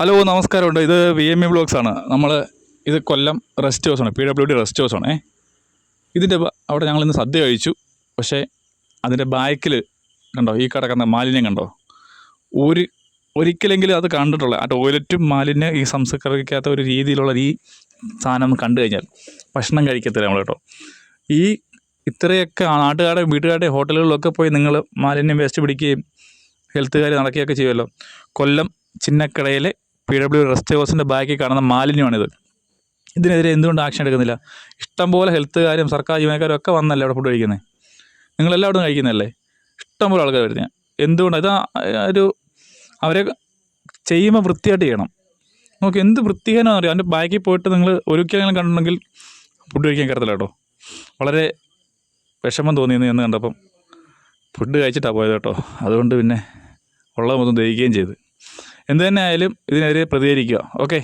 Hello നമസ്കാരമുണ്ട്. ഇത് V M E blogs ആണ്. നമ്മൾ ഇത് കൊല്ലം റെസ്റ്റ് ഹൗസ് ആണ്. P W D rest house ആണ്. ഇതിന്റെ അവിടെ ഞങ്ങൾ ഇന്ന് സദ്യ കഴിച്ചു. പക്ഷേ അതിന്റെ ബാക്കിൽ കണ്ടോ? ഈ കിടക്കുന്ന മാലിന്യം കണ്ടോ? ഒരു ഒരിക്കലെങ്കിലും അത് കണ്ടിട്ടുള്ള ആ ടോയ്ലറ്റും മാലിന്യം ഈ സംസ്കരിക്കാത്ത ഒരു രീതിയിലുള്ള ഈ സാധനം കണ്ടു കഴിഞ്ഞാൽ ഭക്ഷണം കഴിക്കത്തില്ല നമ്മൾ കേട്ടോ. ഈ ഇത്രയൊക്കെ നാട്ടുകാരുടെ വീട്ടുകാരുടെ ഹോട്ടലുകളിലൊക്കെ പോയി നിങ്ങൾ മാലിന്യം വേസ്റ്റ് പിടിക്കുകയും ഹെൽത്തുകാർ നടക്കുകയൊക്കെ ചെയ്യുമല്ലോ. കൊല്ലം ചിന്നക്കടയിലെ പി ഡബ്ല്യു റെസ്റ്റ് ഹൗസിന്റെ ബാക്കിൽ കാണുന്ന മാലിന്യമാണിത്. ഇതിനെതിരെ എന്തുകൊണ്ട് ആക്ഷൻ എടുക്കുന്നില്ല? ഇഷ്ടംപോലെ ഹെൽത്തുകാരും സർക്കാർ ജീവനക്കാരും ഒക്കെ വന്നല്ലേ അവിടെ ഫുഡ് കഴിക്കുന്നത് നിങ്ങളെല്ലാവരും കഴിക്കുന്നതല്ലേ? ഇഷ്ടംപോലെ ആൾക്കാർ വരുന്നത് എന്തുകൊണ്ട്? ഇത് ഒരു അവരെ ചെയ്യുമ്പോൾ വൃത്തിയായിട്ട് ചെയ്യണം. നമുക്ക് എന്ത് വൃത്തിഹീനമാണെന്ന് അറിയാം? അതിന്റെ ബാക്കിൽ പോയിട്ട് നിങ്ങൾ ഒരിക്കലെങ്കിലും കണ്ടിട്ടുണ്ടെങ്കിൽ ഫുഡ് കഴിക്കാൻ കരുതല കേട്ടോ. വളരെ വിഷമം തോന്നിയെന്ന് എന്ന് കണ്ടപ്പം ഫുഡ് കഴിച്ചിട്ടാണ് പോയത് കേട്ടോ. അതുകൊണ്ട് പിന്നെ ഉള്ളത് മൊത്തം ദഹിക്കുകയും ചെയ്തു. എന്ത് തന്നെ ആയാലും ഇതിനെതിരെ പ്രതികരിക്കുക. ഓക്കെ